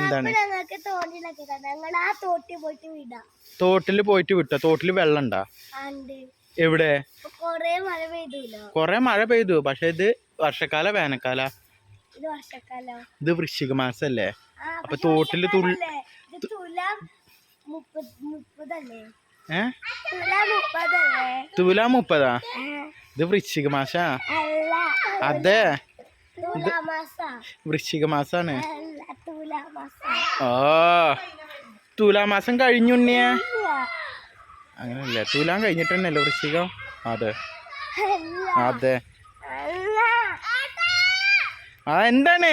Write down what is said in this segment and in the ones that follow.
എന്താണ്? തോട്ടിൽ പോയിട്ട് വിട്ടോ? തോട്ടിൽ വെള്ളം ഉണ്ടാ? എവിടെ? കൊറേ മഴ പെയ്തൂലോ? കൊറേ മഴ പെയ്തു. പക്ഷെ ഇത് വർഷക്കാല വേനൽക്കാല. ഇത് വൃശ്ചിക മാസല്ലേ? അപ്പൊ തോട്ടിൽ തുള്ളി തുലാം മുപ്പത് ഇത് വൃശ്ചിക മാസാ? അതെ. വൃശ്ചിക മാസാണ്. ഓ തുലാമാസം കഴിഞ്ഞുണ്ണിയെ അങ്ങനല്ലേ തുലാം കഴിഞ്ഞിട്ട് വൃശ്ചികം? അതെ. അതെ. ആ എന്താണ്?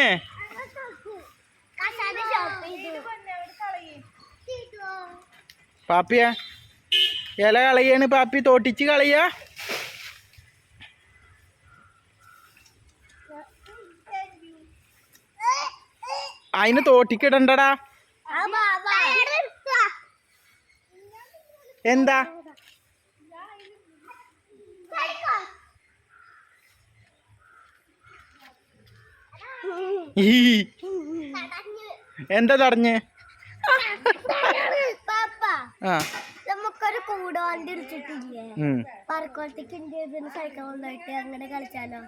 പാപ്പിയ ഇല കളയാണ് പാപ്പി. തോട്ടിച്ച് കളയാ. അതിന് തോട്ടിക്കിടണ്ടടാ എന്താ? എന്താ തടഞ്ഞ്? ആ. നമുക്കൊരു കൂട് വണ്ടി ഇടിച്ചിട്ടില്ലേ ഉം. പറക്കോളത്തേക്ക് ഇതിന് സൈക്കിൾ കൊണ്ടുപോയിട്ട് അങ്ങനെ കളിച്ചാലോ?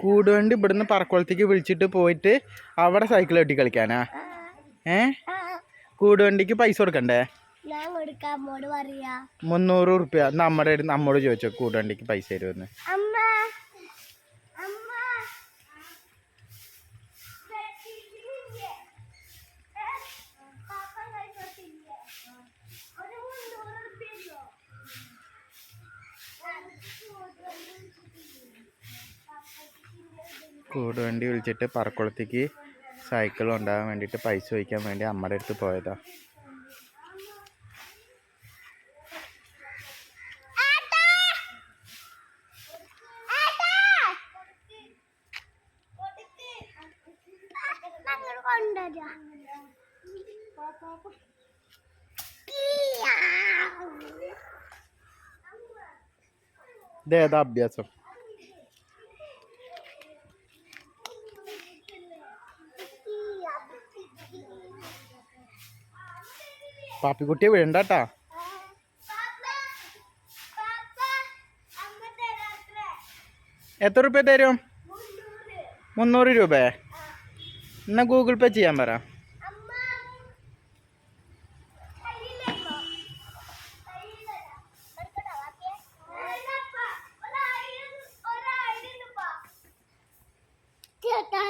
കൂടുകൊണ്ട് ഇവിടുന്ന് പറക്കുളത്തേക്ക് വിളിച്ചിട്ട് പോയിട്ട് അവിടെ സൈക്കിൾ കെട്ടി കളിക്കാനാ? ഏ? കൂടുവണ്ടിക്ക് പൈസ കൊടുക്കണ്ടേ? മുന്നൂറ് റുപ്യ നമ്മുടെ നമ്മോട് ചോദിച്ചോ കൂടുവണ്ടിക്ക് പൈസ തരുമെന്ന് കൂടുവണ്ടി വിളിച്ചിട്ട് പറക്കുളത്തേക്ക് സൈക്കിൾ ഉണ്ടാകാൻ വേണ്ടിയിട്ട് പൈസ ചോദിക്കാൻ വേണ്ടി അമ്മയുടെ അടുത്ത് പോയതാ. ഇതേതാ അഭ്യാസം? പാപ്പിക്കുട്ടിയെ വിടണ്ട കേട്ടാ എത്ര രൂപ തരും? മുന്നൂറ് രൂപ. എന്നാ ഗൂഗിൾ പേ ചെയ്യാൻ പറ. ചേട്ടാ